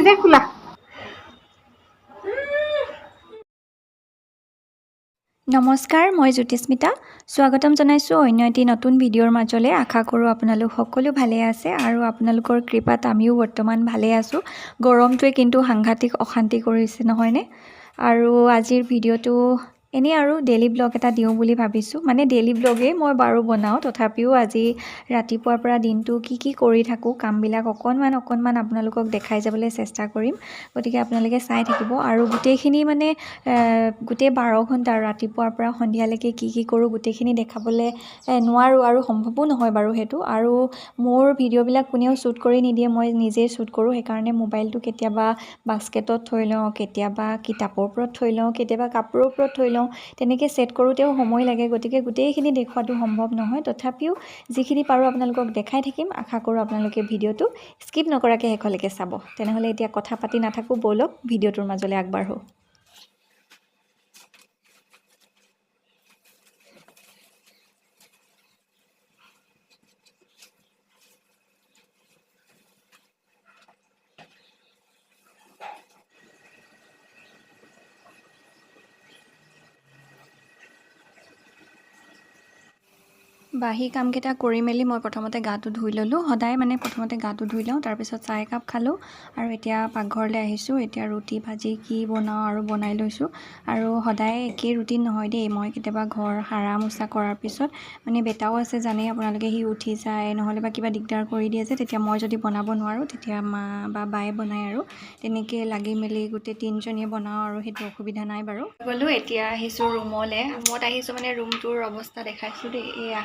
নিজে খোলা নমস্কাৰ মই জ্যোতিস্মিতা। স্বাগতম জনাইছোঁ অন্য এটি নতুন ভিডিঅ'ৰ মাজলৈ। আশা কৰোঁ আপোনালোক সকলো ভালে আছে আৰু আপোনালোকৰ কৃপাত আমিও বৰ্তমান ভালে আছোঁ। গৰমটোৱে কিন্তু সাংঘাতিক অশান্তি কৰিছে নহয়নে? আৰু আজিৰ ভিডিঅ'টো এনেই আৰু ডেইলি ব্লগ এটা দিওঁ বুলি ভাবিছোঁ। মানে ডেইলি ব্লগেই মই বাৰু বনাওঁ তথাপিও আজি ৰাতিপুৱাৰ পৰা দিনটো কি কি কৰি থাকোঁ কামবিলাক অকণমান অকণমান আপোনালোকক দেখাই যাবলৈ চেষ্টা কৰিম। গতিকে আপোনালোকে চাই থাকিব আৰু গোটেইখিনি মানে গোটেই বাৰ ঘণ্টা ৰাতিপুৱাৰ পৰা সন্ধিয়ালৈকে কি কি কৰোঁ গোটেইখিনি দেখাবলৈ নোৱাৰোঁ আৰু সম্ভৱো নহয় বাৰু সেইটো। আৰু মোৰ ভিডিঅ'বিলাক কোনেও শ্বুট কৰি নিদিয়ে মই নিজেই শ্বুট কৰোঁ। সেইকাৰণে মোবাইলটো কেতিয়াবা বাস্কেটত থৈ লওঁ কেতিয়াবা কিতাপৰ ওপৰত থৈ লওঁ কেতিয়াবা কাপোৰৰ ওপৰত থৈ লওঁ। তেনেকৈ ছেট কৰোঁতেও সময় লাগে। গতিকে গোটেইখিনি দেখুৱাটো সম্ভৱ নহয়। তথাপিও যিখিনি পাৰোঁ আপোনালোকক দেখাই থাকিম। আশা কৰোঁ আপোনালোকে ভিডিঅ'টো স্কিপ নকৰাকৈ শেষলৈকে চাব। তেনেহ'লে এতিয়া কথা পাতি নাথাকোঁ ব'লক ভিডিঅ'টোৰ মাজলৈ আগবাঢ়োঁ। বাহী কামকেইটা কৰি মেলি মই প্ৰথমতে গাটো ধুই ল'লোঁ। সদায় মানে প্ৰথমতে গাটো ধুই লওঁ তাৰপিছত চাহ একাপ খালোঁ। আৰু এতিয়া পাকঘৰলৈ আহিছোঁ এতিয়া ৰুটি ভাজি কি বনাওঁ আৰু বনাই লৈছোঁ। আৰু সদায় একেই ৰুটিন নহয় দেই মই কেতিয়াবা ঘৰ সাৰা মোচা কৰাৰ পিছত মানে বেটাও আছে জানেই আপোনালোকে সি উঠি যায় নহ'লে বা কিবা দিগদাৰ কৰি দিয়ে যে তেতিয়া মই যদি বনাব নোৱাৰোঁ তেতিয়া মা বা বায়ে বনায় আৰু। তেনেকৈ লাগি মেলি গোটেই তিনিজনীয়ে বনাওঁ আৰু সেইটো অসুবিধা নাই বাৰু। গ'লোঁ এতিয়া আহিছোঁ ৰুমলৈ ৰুমত আহিছোঁ মানে ৰুমটোৰ অৱস্থা দেখাইছোঁ দেই এয়া।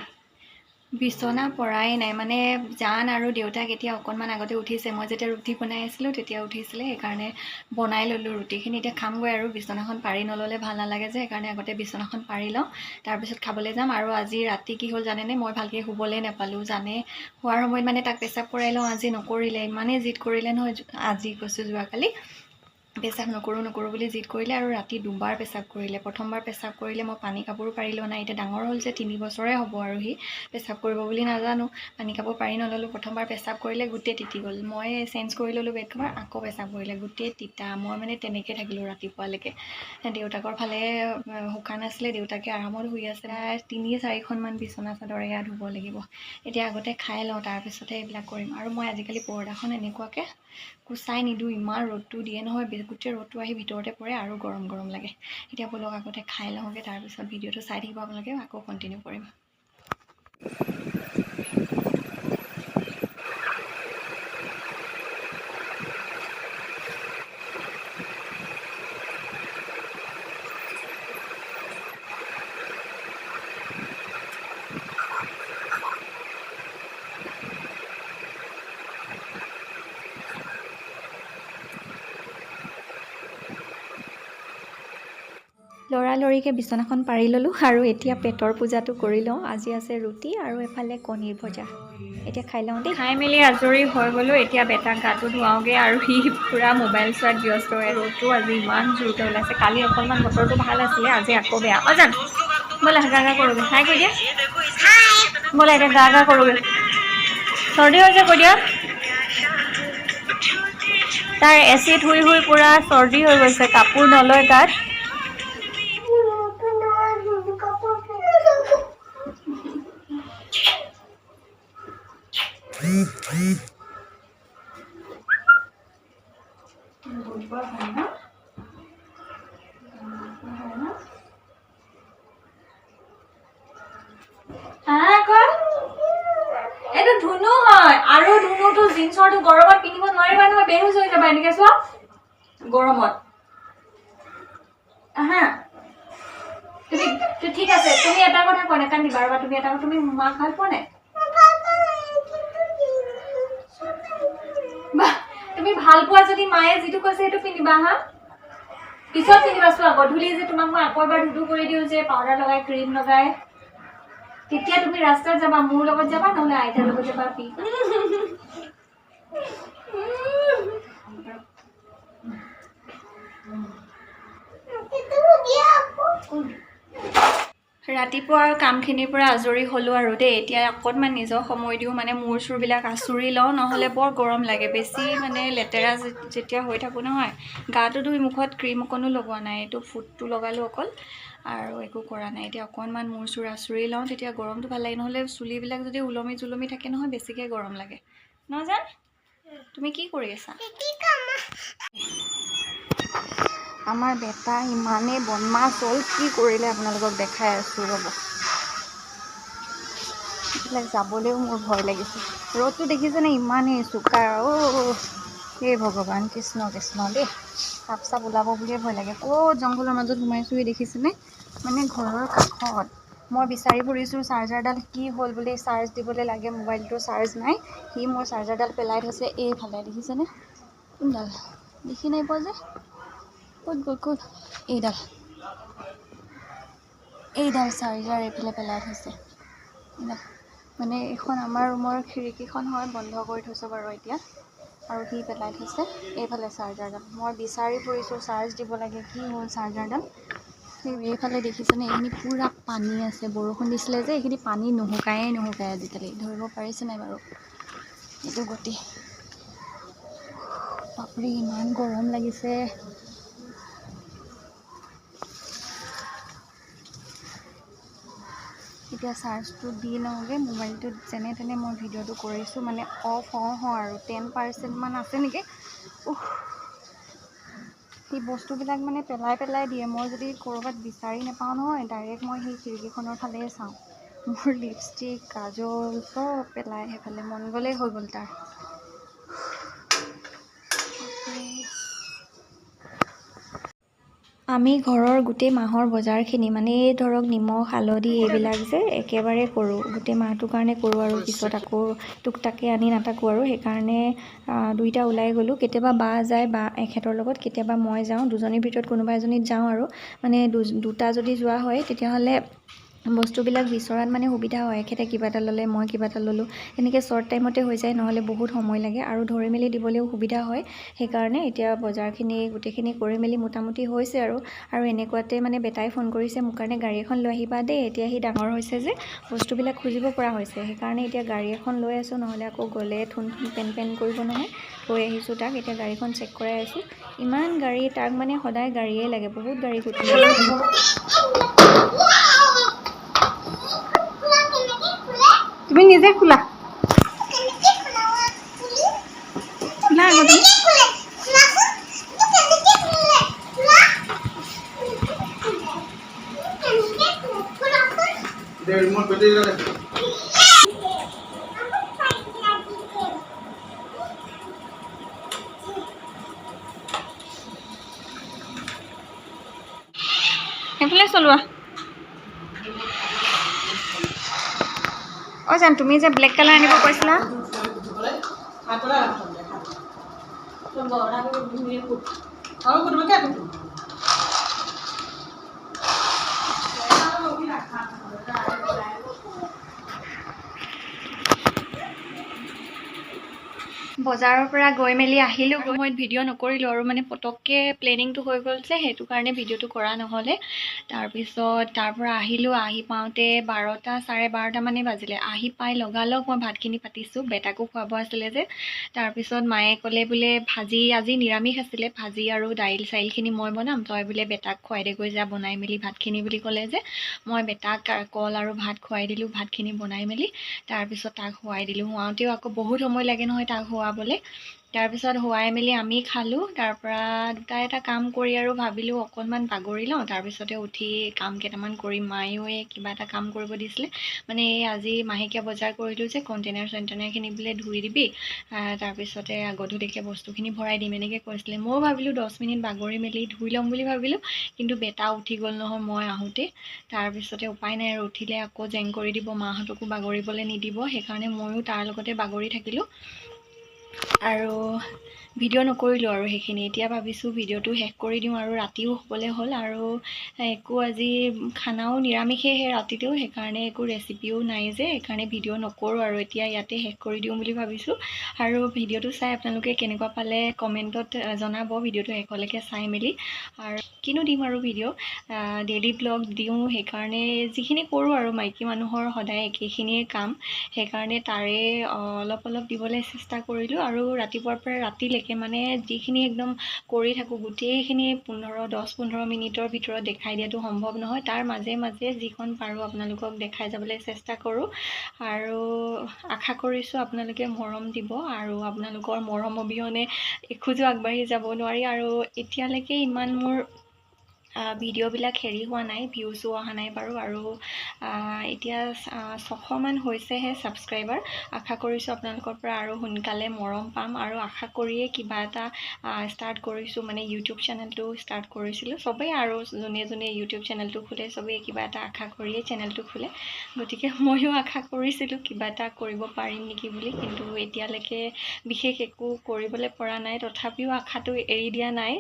বিচনা পৰাই নাই। মানে জান আৰু দেউতাক এতিয়া অকণমান আগতে উঠিছে। মই যেতিয়া ৰুটি বনাই আছিলোঁ তেতিয়া উঠিছিলে। সেইকাৰণে বনাই ল'লোঁ ৰুটিখিনি। এতিয়া খামগৈ আৰু। বিচনাখন পাৰি নল'লে ভাল নালাগে যে। সেইকাৰণে আগতে বিচনাখন পাৰি লওঁ। তাৰপিছত খাবলৈ যাম। আৰু আজি ৰাতি কি হ'ল জানেনে? মই ভালকৈ শুবলৈ নাপালোঁ। জানে? শোৱাৰ সময়ত মানে তাক পেচাব কৰাই লওঁ। আজি নকৰিলে। ইমানেই জিদ কৰিলে নহয়। আজি কৈছোঁ যোৱাকালি। পেচাব নকৰোঁ নকৰোঁ বুলি জিদ কৰিলে আৰু ৰাতি দুবাৰ পেচাব কৰিলে। প্ৰথমবাৰ পেচাব কৰিলে মই পানী কাপোৰো পাৰি লোৱা নাই এতিয়া ডাঙৰ হ'ল যে তিনি বছৰে হ'ব আৰু সি পেচাব কৰিব বুলি নাজানো। পানী কাপোৰ পাৰি নল'লোঁ, প্ৰথমবাৰ পেচাব কৰিলে গোটেই তিতি গ'ল। মই চেঞ্জ কৰি ল'লোঁ বেড কভাৰ আকৌ পেচাব কৰিলে, গোটেই তিতা। মই মানে তেনেকৈ থাকিলোঁ ৰাতিপুৱালৈকে। দেউতাকৰ ফালে শুকান আছিলে, দেউতাকে আৰামত শুই আছে। তিনি চাৰিখনমান বিচনা চাদৰ এয়া ধুব লাগিব। এতিয়া আগতে খাই লওঁ তাৰপিছতহে এইবিলাক কৰিম। আৰু মই আজিকালি পৰ্দাখন এনেকুৱাকৈ কুচাই নিদিওঁ ইমান ৰ'দটো দিয়ে নহয় গোটেই ৰ'দটো আহি ভিতৰতে পৰে আৰু গৰম গৰম লাগে। এতিয়া ব'লক আগতে খাই লওঁগৈ তাৰপিছত ভিডিঅ'টো চাই থাকিব আপোনালোকে আকৌ কণ্টিনিউ কৰিম। লৰালৰিকৈ বিচনাখন পাৰি ল'লোঁ আৰু এতিয়া পেটৰ পূজাটো কৰি লওঁ। আজি আছে ৰুটি আৰু এফালে কণীৰ ভজা। এতিয়া খাই লওঁ দেই। খাই মেলি আজৰি হৈ গ'লোঁ এতিয়া বেটাক গাটো ধুৱাওঁগৈ আৰু সি পূৰা মোবাইল চোৱাত ব্যস্ত হৈ ৰ'দটো আজি ইমান জোৰকৈ ওলাইছে। কালি অকণমান বতৰটো ভাল আছিলে আজি আকৌ বেয়া। অ' জান? ব'লা গা গা কৰোঁগৈ। হাই কৈ দিয়া। ব'লা এতিয়া গা গা কৰোঁগৈ। চৰ্দি হৈছে কৈ দিয়া। তাৰ এচিড শুই শুই পূৰা চৰ্দি হৈ গৈছে। কাপোৰ নলয় গাত। এইটো ধুনু হয়। আৰু ধুনুটো জিন্সৰটো গৰমত পিন্ধিব নোৱাৰিবা নহয় বেহুচ হৈ যাবা এনেকে, চোৱা। গৰমত। আহা। তুমি ঠিক আছে, তুমি এটা কথা কোৱা নাকান্দিবা ৰবা তুমি এটা কথা, তুমি মাক ভালো পোৱা নাই? তুমি ভাল পোৱা যদি মায়ে যিটো কৈছে সেইটো পিন্ধিবা হা? পিছত পিন্ধিবা চোৱা গধূলি যে তোমাক মই আকৌ এবাৰ ধুধু কৰি দিওঁ যে পাউডাৰ লগাই ক্ৰীম লগাই তেতিয়া তুমি ৰাস্তাত যাবা মোৰ লগত যাবা নহ'লে আইতাৰ লগত যাবা পি। ৰাতিপুৱাৰ কামখিনিৰ পৰা আজৰি হ'লোঁ আৰু দেই। এতিয়া অকণমান নিজৰ সময় দিওঁ মানে মূৰ চুৰবিলাক আঁচুৰি লওঁ নহ'লে বৰ গৰম লাগে। বেছি মানে লেতেৰা যেতিয়া হৈ থাকোঁ নহয় গাটো ধুই মুখত ক্ৰীম অকণো লগোৱা নাই এইটো ফুটটো লগালোঁ অকল। আৰু একো কৰা নাই। এতিয়া অকণমান মূৰ চুৰ আঁচুৰি লওঁ তেতিয়া গৰমটো ভাল লাগে। নহ'লে চুলিবিলাক যদি ওলমি জুলমি থাকে নহয় বেছিকৈ গৰম লাগে। নজান তুমি কি কৰি আছা? আমাৰ বেটা ইমানেই বদমাছ হ'ল কি কৰিলে আপোনালোকক দেখাই আছোঁ ৰ'ব? এইবিলাক যাবলৈও মোৰ ভয় লাগিছে। ৰ'দটো দেখিছেনে? ইমানেই চোকা। অ' হে ভগৱান কৃষ্ণ কৃষ্ণ দেই। সাপ চাপ ওলাব বুলিয়ে ভয় লাগে। ক'ত জংঘলৰ মাজত সোমাইছোহি দেখিছেনে? মানে ঘৰৰ কাষত। মই বিচাৰি ফুৰিছোঁ চাৰ্জাৰডাল কি হ'ল বুলি চাৰ্জ দিবলৈ লাগে মোবাইলটো চাৰ্জ নাই। সি মোৰ চাৰ্জাৰডাল পেলাই থৈছে এইফালে দেখিছেনে? কোনডাল? দেখি নাই পোৱা যে? ক'ত গ'ল ক'ত? এইডাল। এইডাল চাৰ্জাৰ এইফালে পেলাই থৈছে। মানে এইখন আমাৰ ৰুমৰ খিৰিকীখন হয় বন্ধ কৰি থৈছোঁ বাৰু এতিয়া। আৰু সি পেলাই থৈছে এইফালে চাৰ্জাৰডাল। মই বিচাৰি ফুৰিছোঁ চাৰ্জ দিব লাগে কি হ'ল চাৰ্জাৰডাল? এইফালে দেখিছেনে? এইখিনি পূৰা পানী আছে বৰষুণ দিছিলে যে এইখিনি পানী নুশুকায়েই নুশুকায় আজিকালি। ধৰিব পাৰিছে নাই বাৰু? এইটো গতি। বাপৰে ইমান গৰম লাগিছে। এতিয়া চাৰ্জটো দি লওঁগৈ মোবাইলটোত যেনে তেনে মই ভিডিঅ'টো কৰিছোঁ মানে অফ হওঁ হওঁ আৰু টেন পাৰ্চেণ্টমান আছে নেকি? সেই বস্তুবিলাক মানে পেলাই পেলাই দিয়ে। মই যদি ক'ৰবাত বিচাৰি নাপাওঁ নহয় ডাইৰেক্ট মই সেই খিৰিকীখনৰ ফালেই চাওঁ। মোৰ লিপষ্টিক কাজল চব পেলাই সেইফালে মন গ'লেই হৈ গ'ল তাৰ। আমি ঘৰৰ গোটেই মাহৰ বজাৰখিনি মানে এই ধৰক নিমখ হালধি এইবিলাক যে একেবাৰে কৰোঁ গোটেই মাহটোৰ কাৰণে কৰোঁ আৰু পিছত আকৌ টুক টাকে আনি নাথাকোঁ আৰু সেইকাৰণে দুইটা ওলাই গ'লোঁ। কেতিয়াবা বা যায় বা এখেতৰ লগত কেতিয়াবা মই যাওঁ দুজনীৰ ভিতৰত কোনোবা এজনীত যাওঁ আৰু। মানে দুটা যদি যোৱা হয় তেতিয়াহ'লে বস্তুবিলাক বিচৰাত মানে সুবিধা হয় এখেতে কিবা এটা ল'লে মই কিবা এটা ল'লোঁ এনেকৈ শ্বৰ্ট টাইমতে হৈ যায় নহ'লে বহুত সময় লাগে আৰু ধৰি মেলি দিবলৈও সুবিধা হয়। সেইকাৰণে এতিয়া বজাৰখিনি গোটেইখিনি কৰি মেলি মোটামুটি হৈছে আৰু আৰু এনেকুৱাতে মানে বেটাই ফোন কৰিছে মোৰ কাৰণে গাড়ী এখন লৈ আহিবা দেই এতিয়া সি ডাঙৰ হৈছে যে বস্তুবিলাক খুজিব পৰা হৈছে। সেইকাৰণে এতিয়া গাড়ী এখন লৈ আছোঁ নহ'লে আকৌ গ'লে থুন থুন পেন পেন কৰিব নহয় থৈ আহিছোঁ তাক এতিয়া গাড়ীখন চেক কৰাই আছোঁ। ইমান গাড়ী তাক মানে সদায় গাড়ীয়ে লাগে বহুত গাড়ী গোট Mimi nize অ' জান তুমি যে ব্লেক কালাৰ আনিব কৈছিলা? বজাৰৰ পৰা গৈ মেলি আহিলোঁ সময়ত ভিডিঅ' নকৰিলোঁ আৰু মানে পটককৈ প্লেনিংটো হৈ গ'ল যে সেইটো কাৰণে ভিডিঅ'টো কৰা নহ'লে। তাৰপিছত তাৰ পৰা আহিলোঁ আহি পাওঁতে বাৰটা চাৰে বাৰটামানেই বাজিলে। আহি পাই লগালগ মই ভাতখিনি পাতিছোঁ বেটাকো খুৱাব আছিলে যে। তাৰপিছত মায়ে ক'লে বোলে ভাজি আজি নিৰামিষ আছিলে ভাজি আৰু দাইল চাইলখিনি মই বনাম। তই বোলে বেটাক খুৱাই দেগৈ যা বনাই মেলি ভাতখিনি বুলি ক'লে যে। মই বেটাক কল আৰু ভাত খুৱাই দিলোঁ ভাতখিনি বনাই মেলি। তাৰপিছত তাক শুৱাই দিলোঁ। শুৱাওঁতেও আকৌ বহুত সময় লাগে নহয় তাক শুৱাবলৈ। তাৰপিছত শুৱাই মেলি আমি খালোঁ তাৰপৰা দুটা এটা কাম কৰি আৰু ভাবিলোঁ অকণমান বাগৰি লওঁ তাৰপিছতে উঠি কাম কেইটামান কৰি মায়েও কিবা এটা কাম কৰিব দিছিলে। মানে এই আজি মাহেকীয়া বজাৰ কৰিলোঁ যে কণ্টেইনাৰ চণ্টেইনাৰখিনি বোলে ধুই দিবি তাৰপিছতে গধূলিকৈ বস্তুখিনি ভৰাই দিম এনেকৈ কৈছিলে। ময়ো ভাবিলোঁ দহ মিনিট বাগৰি মেলি ধুই ল'ম বুলি ভাবিলোঁ কিন্তু বেটা উঠি গ'ল নহয় মই আহোঁতে। তাৰপিছতে উপায় নাই আৰু উঠিলে আকৌ জেং কৰি দিব মাহঁতকো বাগৰিবলৈ নিদিব সেইকাৰণে ময়ো তাৰ লগতে বাগৰি থাকিলোঁ। আৰু ভিডিঅ' নকৰিলোঁ আৰু সেইখিনি। এতিয়া ভাবিছোঁ ভিডিঅ'টো শেষ কৰি দিওঁ আৰু ৰাতিও হ'বলৈ হ'ল আৰু একো আজি খানাও নিৰামিষেই সেই ৰাতিতেও সেইকাৰণে একো ৰেচিপিও নাই যে সেইকাৰণে ভিডিঅ' নকৰোঁ আৰু এতিয়া ইয়াতে শেষ কৰি দিওঁ বুলি ভাবিছোঁ। আৰু ভিডিঅ'টো চাই আপোনালোকে কেনেকুৱা পালে কমেণ্টত জনাব ভিডিঅ'টো শেষলৈকে চাই মেলি। আৰু কিনো দিম আৰু ভিডিঅ' ডেইলি ব্লগ দিওঁ সেইকাৰণে যিখিনি কৰোঁ আৰু মাইকী মানুহৰ সদায় একেখিনিয়ে কাম। সেইকাৰণে তাৰে অলপ অলপ দিবলৈ চেষ্টা কৰিলোঁ আৰু ৰাতিপুৱাৰ পৰা ৰাতিলৈকে মানে যিখিনি একদম কৰি থাকোঁ গোটেইখিনি পোন্ধৰ দহ পোন্ধৰ মিনিটৰ ভিতৰত দেখাই দিয়াটো সম্ভৱ নহয়। তাৰ মাজে মাজে যিখন পাৰোঁ আপোনালোকক দেখাই যাবলৈ চেষ্টা কৰোঁ। আৰু আশা কৰিছোঁ আপোনালোকে মৰম দিব আৰু আপোনালোকৰ মৰম অবিহনে এখোজো আগবাঢ়ি যাব নোৱাৰি। আৰু এতিয়ালৈকে ইমান মোৰ ভিডিঅ'বিলাক হেৰি হোৱা নাই ভিউজো অহা নাই বাৰু আৰু এতিয়া ছশমান হৈছেহে ছাবস্ক্ৰাইবাৰ আশা কৰিছোঁ আপোনালোকৰ পৰা আৰু সোনকালে মৰম পাম আৰু আশা কৰিয়ে কিবা এটা ষ্টাৰ্ট কৰিছোঁ মানে ইউটিউব চেনেলটো ষ্টাৰ্ট কৰিছিলোঁ। চবেই আৰু যোনে যোনে ইউটিউব চেনেলটো খোলে চবেই কিবা এটা আশা কৰিয়ে চেনেলটো খোলে। গতিকে ময়ো আশা কৰিছিলোঁ কিবা এটা কৰিব পাৰিম নেকি বুলি কিন্তু এতিয়ালৈকে বিশেষ একো কৰিবলৈ পৰা নাই। তথাপিও আশাটো এৰি দিয়া নাই।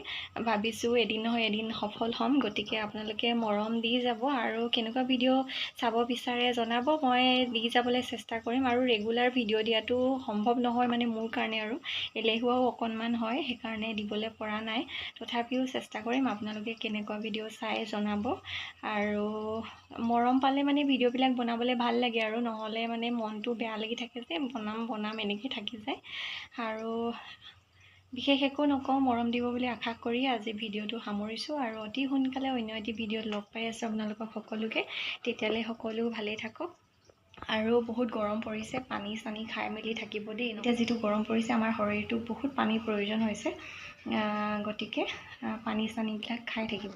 ভাবিছোঁ এদিন নহয় এদিন সফল হ'ম। গতিকে আপোনালোকে মৰম দি যাব আৰু কেনেকুৱা ভিডিঅ' চাব বিচাৰে জনাব মই দি যাবলৈ চেষ্টা কৰিম আৰু ৰেগুলাৰ ভিডিঅ' দিয়াটো সম্ভৱ নহয় মানে মোৰ কাৰণে আৰু। এলেহুৱাও অকণমান হয় সেইকাৰণে দিবলৈ পৰা নাই। তথাপিও চেষ্টা কৰিম আপোনালোকে কেনেকুৱা ভিডিঅ' চাই জনাব। আৰু মৰম পালে মানে ভিডিঅ'বিলাক বনাবলৈ ভাল লাগে আৰু নহ'লে মানে মনটো বেয়া লাগি থাকে যে বনাম বনাম এনেকৈ থাকি যায়। আৰু বিশেষ একো নকওঁ মৰম দিব বুলি আশা কৰি আজি ভিডিঅ'টো সামৰিছোঁ আৰু অতি সোনকালে অন্য এটি ভিডিঅ'ত লগ পাই আছোঁ আপোনালোকক সকলোকে। তেতিয়ালৈ সকলো ভালেই থাকক। আৰু বহুত গৰম পৰিছে পানী চানী খাই মেলি থাকিব দেই। এতিয়া যিটো গৰম পৰিছে আমাৰ শৰীৰটোক বহুত পানীৰ প্ৰয়োজন হৈছে। গতিকে পানী চানীবিলাক খাই থাকিব।